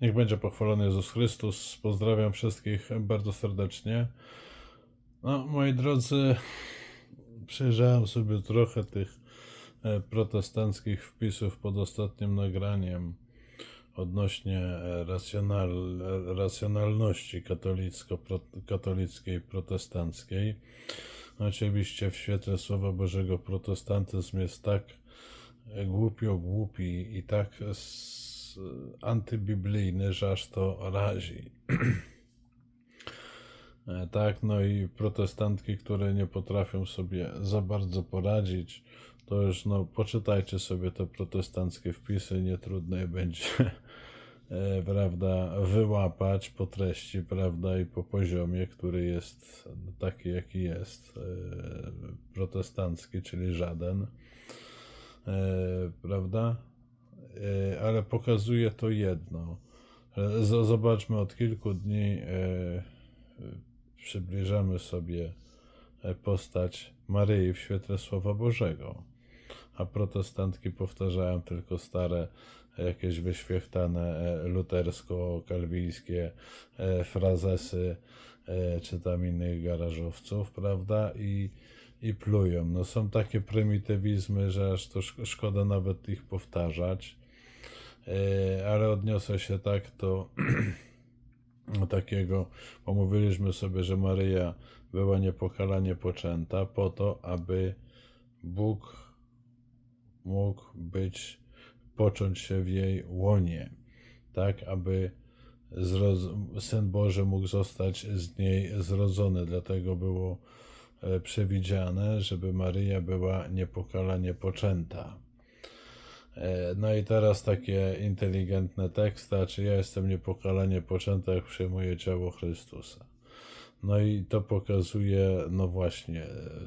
Niech będzie pochwalony Jezus Chrystus. Pozdrawiam wszystkich bardzo serdecznie. No, moi drodzy, przejrzałem sobie trochę tych e, protestanckich wpisów pod ostatnim nagraniem odnośnie e, racjonal, e, racjonalności katolicko-katolickiej, protestanckiej. Oczywiście w świetle Słowa Bożego protestantyzm jest tak głupio głupi i tak antybiblijny, że aż to razi. E, Tak, no i protestantki, które nie potrafią sobie za bardzo poradzić, to już no poczytajcie sobie te protestanckie wpisy, nie trudno będzie, e, prawda, wyłapać po treści, prawda, i po poziomie, który jest taki, jaki jest, e, protestancki, czyli żaden, prawda, ale pokazuje to jedno. E, Zobaczmy, od kilku dni e, e, przybliżamy sobie e, postać Maryi w świetle Słowa Bożego, a protestantki powtarzają tylko stare, e, jakieś wyświechtane e, lutersko-kalwijskie e, frazesy, e, czy tam innych garażowców, prawda? I, i plują. No są takie prymitywizmy, że aż to szk- szkoda nawet ich powtarzać. E, ale odniosę się tak do takiego, bo mówiliśmy sobie, że Maryja była niepokalanie poczęta po to, aby Bóg mógł być, począć się w jej łonie, tak, aby Syn Boży mógł zostać z niej zrodzony, dlatego było e, przewidziane, żeby Maryja była niepokalanie poczęta. E, No i teraz takie inteligentne teksty, czy ja jestem niepokalanie poczęta, jak przyjmuję ciało Chrystusa. No i to pokazuje, no właśnie,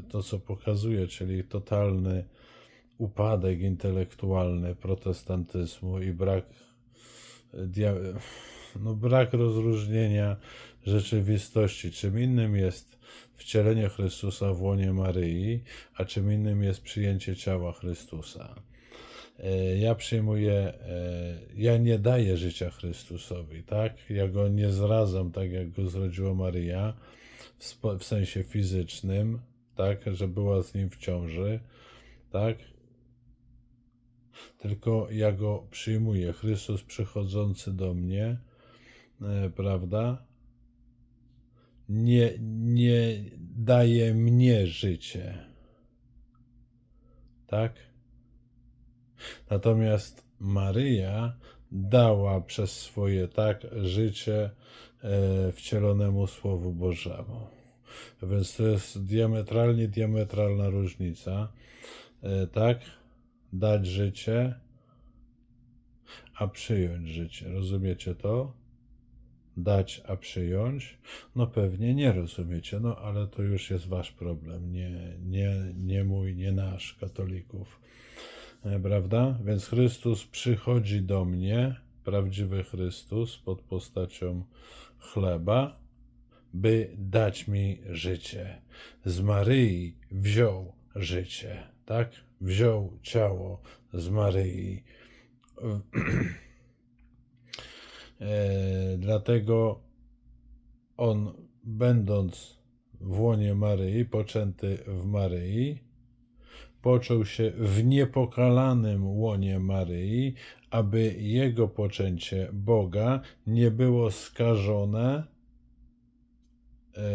to co pokazuje, czyli totalny upadek intelektualny protestantyzmu i brak, e, no brak rozróżnienia rzeczywistości. Czym innym jest wcielenie Chrystusa w łonie Maryi, a czym innym jest przyjęcie ciała Chrystusa. E, ja przyjmuję, e, ja nie daję życia Chrystusowi, tak? Ja go nie zradzam tak, jak go zrodziła spo, w sensie fizycznym, tak? Że była z nim w ciąży, tak? Tylko ja go przyjmuję. Chrystus przychodzący do mnie, e, prawda? Nie, nie daje mnie życie, tak? Natomiast Maryja dała przez swoje tak życie e, wcielonemu Słowu Bożemu. Więc to jest diametralnie diametralna różnica. E, tak? Dać życie, a przyjąć życie. Rozumiecie to? Dać, a przyjąć? No pewnie nie rozumiecie, no ale to już jest wasz problem, nie, nie, nie mój, nie nasz, katolików. E, prawda? Więc Chrystus przychodzi do mnie, prawdziwy Chrystus, pod postacią chleba, by dać mi życie. Z Maryi wziął życie, tak? Wziął ciało z Maryi. E, dlatego on, będąc w łonie Maryi, poczęty w Maryi, począł się w niepokalanym łonie Maryi, aby jego poczęcie Boga nie było skażone e,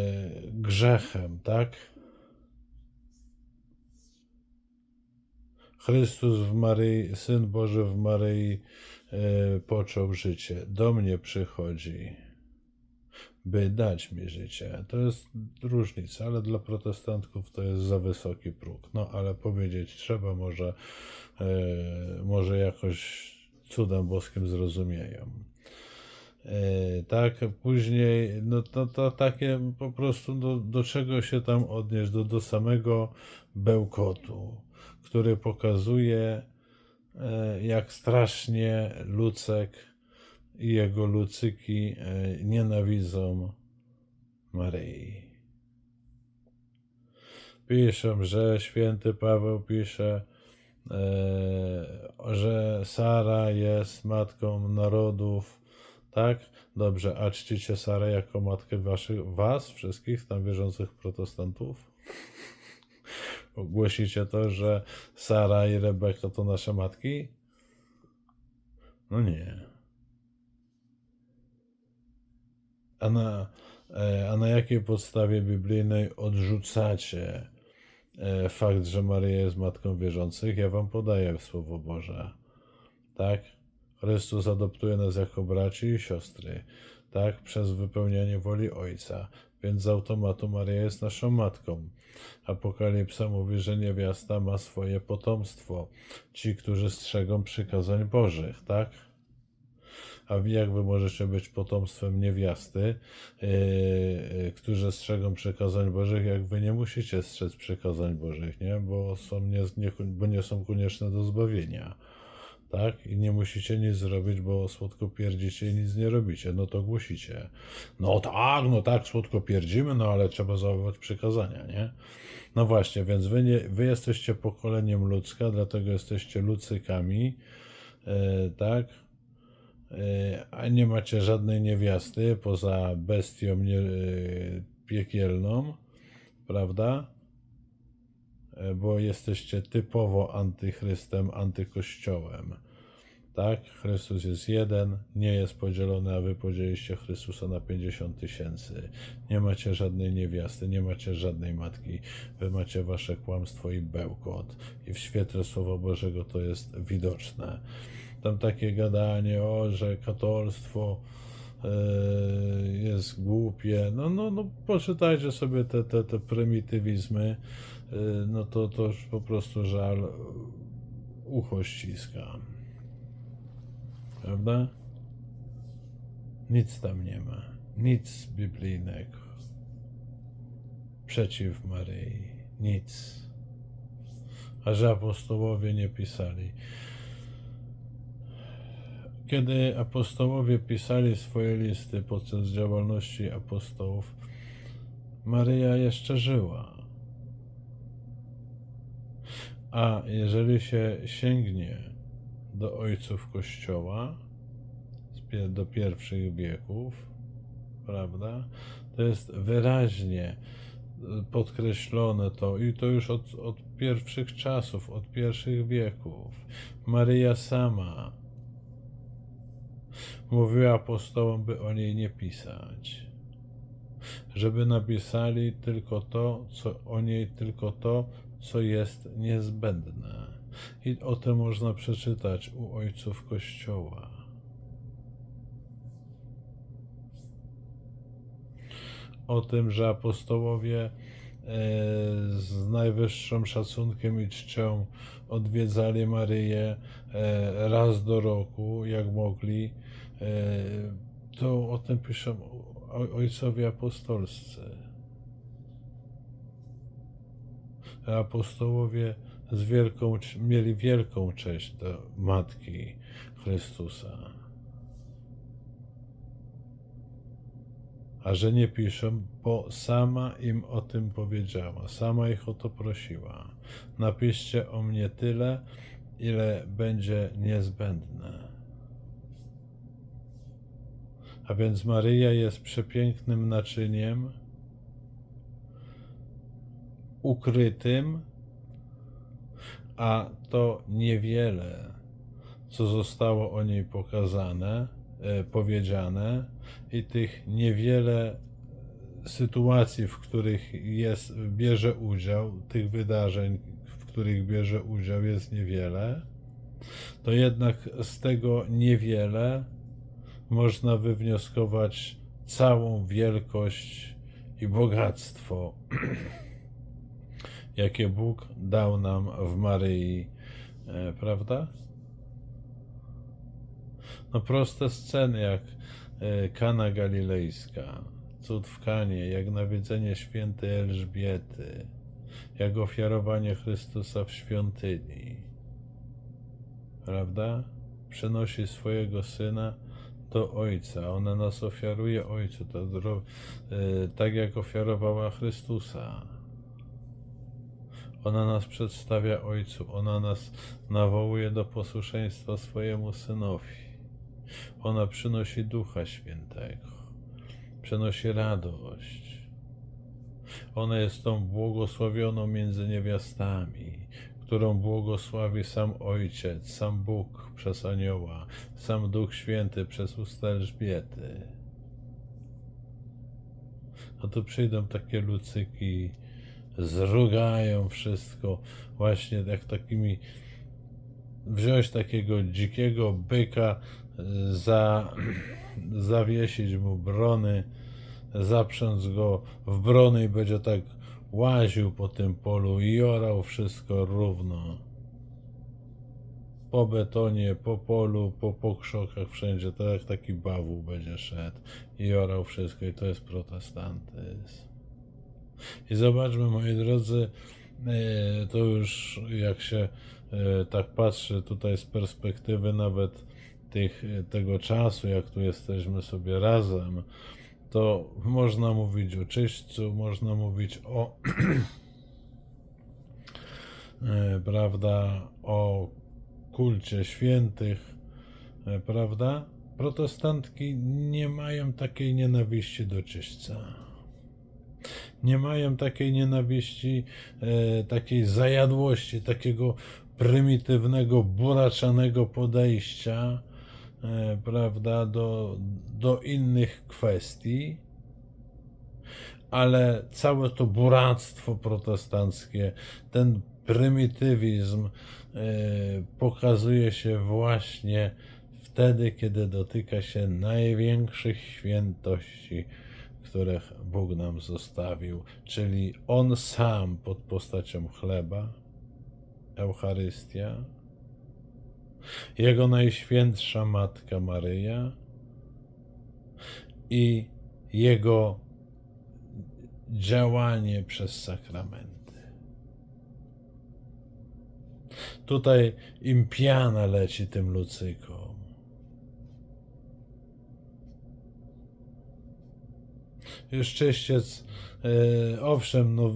grzechem, tak? Chrystus w Maryi, Syn Boży w Maryi e, począł życie. Do mnie przychodzi, by dać mi życie. To jest różnica, ale dla protestantów to jest za wysoki próg. No ale powiedzieć trzeba, może, e, może jakoś cudem boskim zrozumieją. E, tak, później, no to, to takie po prostu do, do czego się tam odnieść? Do, do samego bełkotu, który pokazuje, e, jak strasznie Lucek i jego lucyki e, nienawidzą Maryi. Piszą, że święty Paweł pisze, e, że Sara jest matką narodów, Tak? Dobrze, a czcicie Sarę jako matkę waszych, was, wszystkich tam wierzących protestantów? Głosicie to, że Sara i Rebeka to nasze matki? No nie. A na, e, a na jakiej podstawie biblijnej odrzucacie e, fakt, że Maryja jest matką wierzących? Ja wam podaję Słowo Boże. Tak? Chrystus adoptuje nas jako braci i siostry, tak? Przez wypełnianie woli Ojca. Więc z automatu Maryja jest naszą matką. Apokalipsa mówi, że niewiasta ma swoje potomstwo. Ci, którzy strzegą przykazań Bożych, tak? A wy jak wy możecie być potomstwem niewiasty, yy, yy, którzy strzegą przykazań Bożych, jak wy nie musicie strzec przykazań Bożych, nie? Bo, są nie, nie, bo nie są konieczne do zbawienia. Tak? I nie musicie nic zrobić, bo słodko pierdzicie i nic nie robicie. No to głosicie. No tak, no tak, słodko pierdzimy, no ale trzeba zachować przykazania, nie? No właśnie, więc wy, nie, wy jesteście pokoleniem ludzka, dlatego jesteście lucykami, e, tak? E, a nie macie żadnej niewiasty poza bestią nie, e, piekielną, prawda? E, Bo jesteście typowo antychrystem, antykościołem. Tak? Chrystus jest jeden, nie jest podzielony, a wy podzieliście Chrystusa na 50 tysięcy. Nie macie żadnej niewiasty, nie macie żadnej matki. Wy macie wasze kłamstwo i bełkot. I w świetle Słowa Bożego to jest widoczne. Tam takie gadanie, o, że katolstwo e, jest głupie. No, no, no poczytajcie sobie te, te, te prymitywizmy, e, no to, to już po prostu żal ucho ściska. Prawda? Nic tam nie ma. Nic biblijnego. Przeciw Maryi. Nic. A że apostołowie nie pisali. Kiedy apostołowie pisali swoje listy podczas działalności apostołów, Maryja jeszcze żyła. A jeżeli się sięgnie do ojców Kościoła, do pierwszych wieków, prawda, to jest wyraźnie y, podkreślone to i to już od, od pierwszych czasów, od pierwszych wieków. Maryja sama mówiła apostołom, by o niej nie pisać. Żeby napisali tylko to, co o niej, tylko to, co jest niezbędne. I o tym można przeczytać u ojców Kościoła. O tym, że apostołowie e, z najwyższym szacunkiem i czcią odwiedzali Maryję e, raz do roku, jak mogli, to o tym piszą ojcowie apostolscy. Apostołowie z wielką, mieli wielką cześć do Matki Chrystusa. A że nie piszą, bo sama im o tym powiedziała, sama ich o to prosiła. Napiszcie o mnie tyle, ile będzie niezbędne. A więc Maryja jest przepięknym naczyniem, ukrytym, a to niewiele, co zostało o niej pokazane, e, powiedziane, i tych niewiele sytuacji, w których jest, bierze udział, tych wydarzeń, w których bierze udział, jest niewiele, to jednak z tego niewiele można wywnioskować całą wielkość i bogactwo jakie Bóg dał nam w Maryi, e, prawda? No proste sceny jak e, Kana Galilejska, cud w Kanie, jak nawiedzenie świętej Elżbiety, jak ofiarowanie Chrystusa w świątyni, prawda? Przynosi swojego Syna do Ojca, ona nas ofiaruje Ojcu, e, tak jak ofiarowała Chrystusa. Ona nas przedstawia Ojcu, ona nas nawołuje do posłuszeństwa swojemu Synowi. Ona przynosi Ducha Świętego, przynosi radość. Ona jest tą błogosławioną między niewiastami, którą błogosławi sam Ojciec, sam Bóg przez anioła, sam Duch Święty przez usta Elżbiety. No to przyjdą takie lucyki, zrugają wszystko, właśnie jak takimi wziąć takiego dzikiego byka, za, zawiesić mu brony, zaprząc go w brony i będzie tak łaził po tym polu i orał wszystko równo. Po betonie, po polu, po pokrzokach, wszędzie, to jak taki bawół będzie szedł i orał wszystko i to jest protestantyzm. I zobaczmy, moi drodzy, e, to już jak się e, tak patrzy tutaj z perspektywy nawet tych, tego czasu, jak tu jesteśmy sobie razem, to można mówić o czyśćcu, można mówić o e, prawda, o kulcie świętych, e, prawda? Protestantki nie mają takiej nienawiści do czyśćca. Nie mają takiej nienawiści, e, takiej zajadłości, takiego prymitywnego, buraczanego podejścia, prawda, do, do innych kwestii, ale całe to buractwo protestanckie, ten prymitywizm e, pokazuje się właśnie wtedy, kiedy dotyka się największych świętości, które Bóg nam zostawił, czyli On sam pod postacią chleba, Eucharystia, Jego Najświętsza Matka Maryja i Jego działanie przez sakramenty. Tutaj im piana leci tym lucykom. Już czyściec, e, owszem, no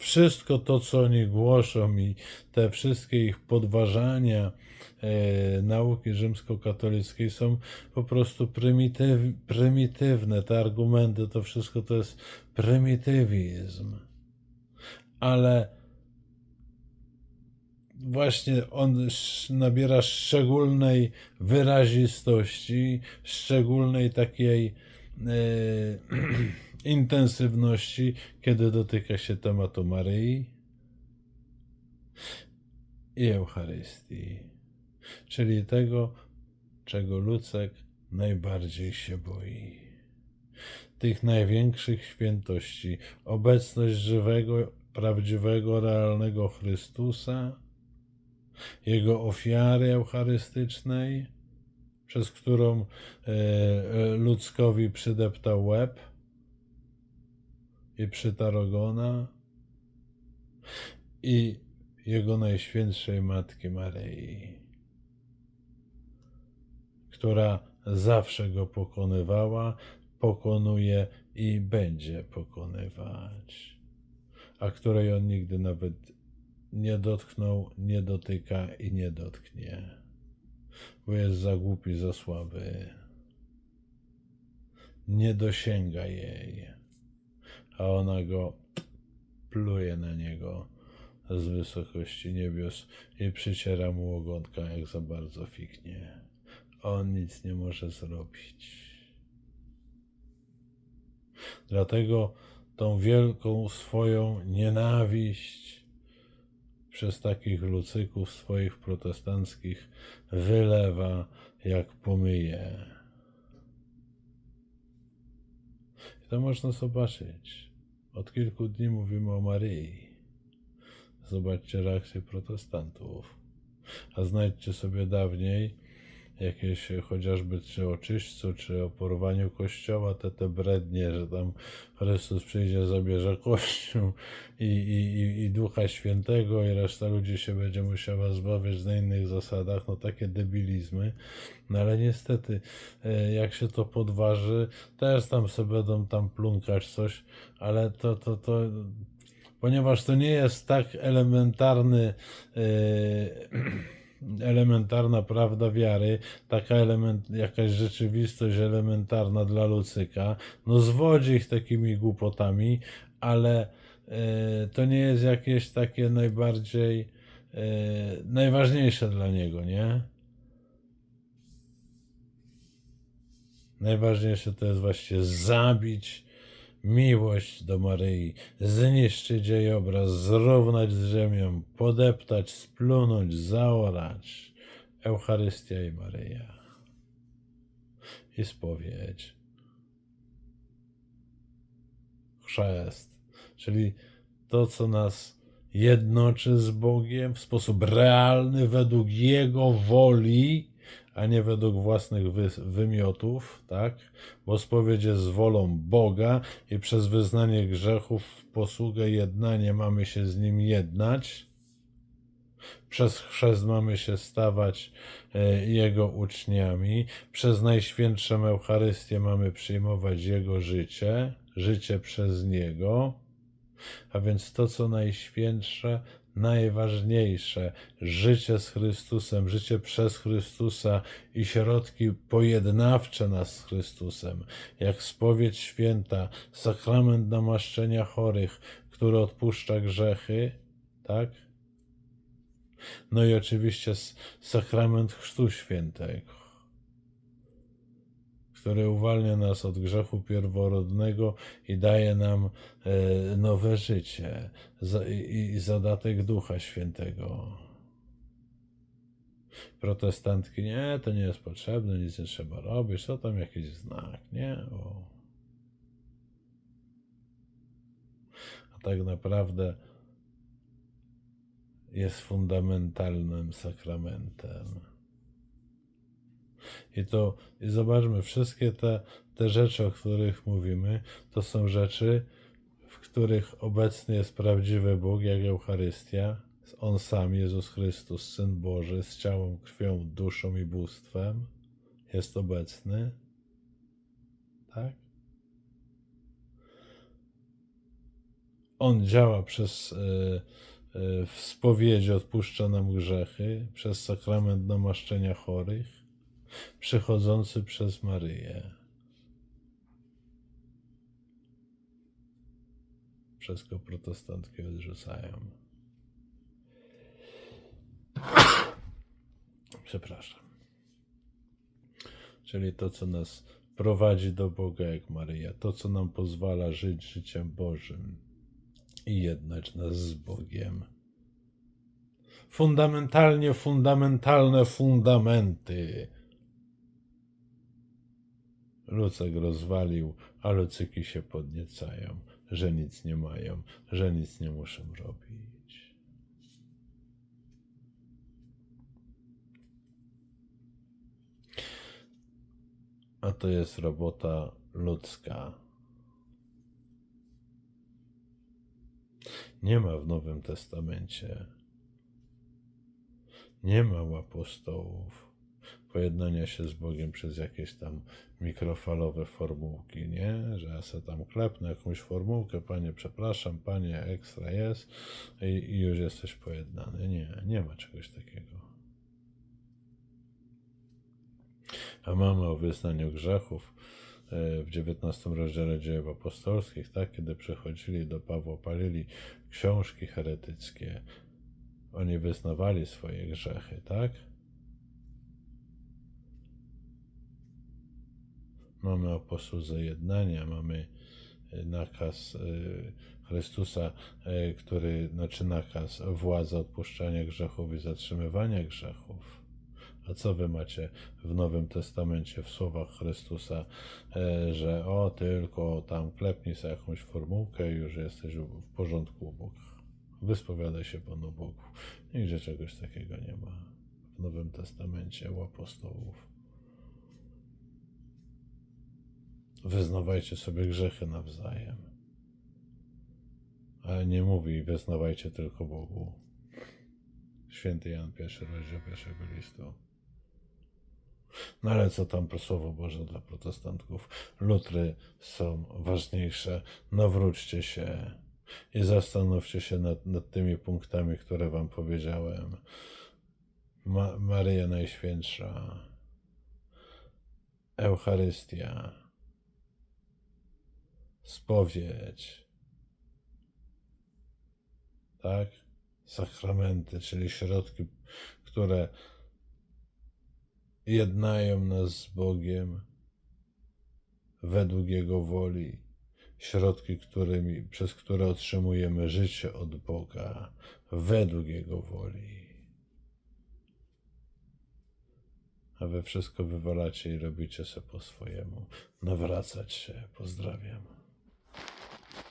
wszystko to, co oni głoszą i te wszystkie ich podważania e, nauki rzymskokatolickiej są po prostu prymityw, prymitywne. Te argumenty, to wszystko to jest prymitywizm. Ale właśnie on nabiera szczególnej wyrazistości, szczególnej takiej e, intensywności, kiedy dotyka się tematu Maryi i Eucharystii, czyli tego, czego Lucek najbardziej się boi. Tych największych świętości, obecność żywego, prawdziwego, realnego Chrystusa, Jego ofiary eucharystycznej, przez którą e, e, ludzkowi przydeptał łeb i przytarł ogona, i Jego Najświętszej Matki Maryi, która zawsze go pokonywała, pokonuje i będzie pokonywać, a której on nigdy nawet nie dotknął, nie dotyka i nie dotknie, bo jest za głupi, za słaby. Nie dosięga jej, a ona go pluje na niego z wysokości niebios i przyciera mu ogonka, jak za bardzo fiknie. On nic nie może zrobić. Dlatego tą wielką swoją nienawiść przez takich lucyków swoich protestanckich wylewa jak pomyje. I to można zobaczyć. Od kilku dni mówimy o Maryi. Zobaczcie reakcję protestantów. A znajdźcie sobie dawniej jakieś chociażby czy o czyśćcu, czy o porwaniu kościoła, te, te brednie, że tam Chrystus przyjdzie, zabierze kościół i, i, i, i Ducha Świętego i reszta ludzi się będzie musiała zbawiać na innych zasadach, no takie debilizmy. No ale niestety, e, jak się to podważy, też tam sobie będą tam plunkać coś, ale to, to, to ponieważ to nie jest tak elementarny e, elementarna prawda wiary, taka element, jakaś rzeczywistość elementarna dla lucyka, no zwodzi ich takimi głupotami, ale e, to nie jest jakieś takie najbardziej e, najważniejsze dla niego, nie? Najważniejsze to jest właśnie zabić miłość do Maryi, zniszczyć jej obraz, zrównać z ziemią, podeptać, splunąć, zaorać. Eucharystia i Maryja. I spowiedź. Chrzest, czyli to, co nas jednoczy z Bogiem w sposób realny, według Jego woli, a nie według własnych wy, wymiotów, tak? Bo spowiedź jest wolą Boga i przez wyznanie grzechów, posługę, jednanie mamy się z Nim jednać. Przez chrzest mamy się stawać e, Jego uczniami. Przez Najświętszą Eucharystię mamy przyjmować Jego życie, życie przez Niego. A więc to, co najświętsze, najważniejsze, życie z Chrystusem, życie przez Chrystusa i środki pojednawcze nas z Chrystusem, jak spowiedź święta, sakrament namaszczenia chorych, który odpuszcza grzechy, tak? No i oczywiście sakrament Chrztu Świętego który uwalnia nas od grzechu pierworodnego i daje nam e, nowe życie i zadatek Ducha Świętego. Protestantki, nie, to nie jest potrzebne, nic nie trzeba robić, co tam jakiś znak, nie? O. A tak naprawdę jest fundamentalnym sakramentem. I to, i zobaczmy, wszystkie te, te rzeczy, o których mówimy, to są rzeczy, w których obecny jest prawdziwy Bóg, jak Eucharystia, On sam, Jezus Chrystus, Syn Boży, z ciałem, krwią, duszą i bóstwem, jest obecny. Tak? On działa przez y, y, w spowiedzi, odpuszcza nam grzechy, przez sakrament namaszczenia chorych przechodzący przez Maryję. Wszystko protestantki odrzucają. Przepraszam. Czyli to, co nas prowadzi do Boga jak Maryja, to, co nam pozwala żyć życiem Bożym i jednać nas z Bogiem. Fundamentalnie fundamentalne fundamenty Lucek rozwalił, a lucyki się podniecają, że nic nie mają, że nic nie muszą robić. A to jest robota ludzka. Nie ma w Nowym Testamencie. Nie ma apostołów pojednania się z Bogiem przez jakieś tam mikrofalowe formułki, nie? Że ja sobie tam klepnę jakąś formułkę, panie, przepraszam, panie, ekstra jest i, i już jesteś pojednany. Nie, nie ma czegoś takiego. A mamy o wyznaniu grzechów e, w XIX rozdziale dziejów apostolskich, tak, kiedy przychodzili do Pawła, palili książki heretyckie, oni wyznawali swoje grzechy, tak? Mamy o posłudze jednania, mamy e, nakaz e, Chrystusa, e, który, znaczy nakaz, władza odpuszczania grzechów i zatrzymywania grzechów. A co wy macie w Nowym Testamencie, w słowach Chrystusa, że o, tylko tam klepnij sobie jakąś formułkę i już jesteś w porządku u Boga. Wyspowiadaj się Panu Bogu. Nigdzie czegoś takiego nie ma w Nowym Testamencie u apostołów. Wyznawajcie sobie grzechy nawzajem. Ale nie mówi, wyznawajcie tylko Bogu. Święty Jan, pierwszy rozdział pierwszego listu. No ale co tam Słowo Boże dla protestantów? Lutry są ważniejsze. Nawróćcie się i zastanówcie się nad, nad tymi punktami, które wam powiedziałem. Ma- Maryja Najświętsza, Eucharystia, spowiedź, tak? Sakramenty, czyli środki, które jednają nas z Bogiem według Jego woli, środki, którymi, przez które otrzymujemy życie od Boga według Jego woli. A wy wszystko wywalacie i robicie se po swojemu. Nawracać się. Pozdrawiam.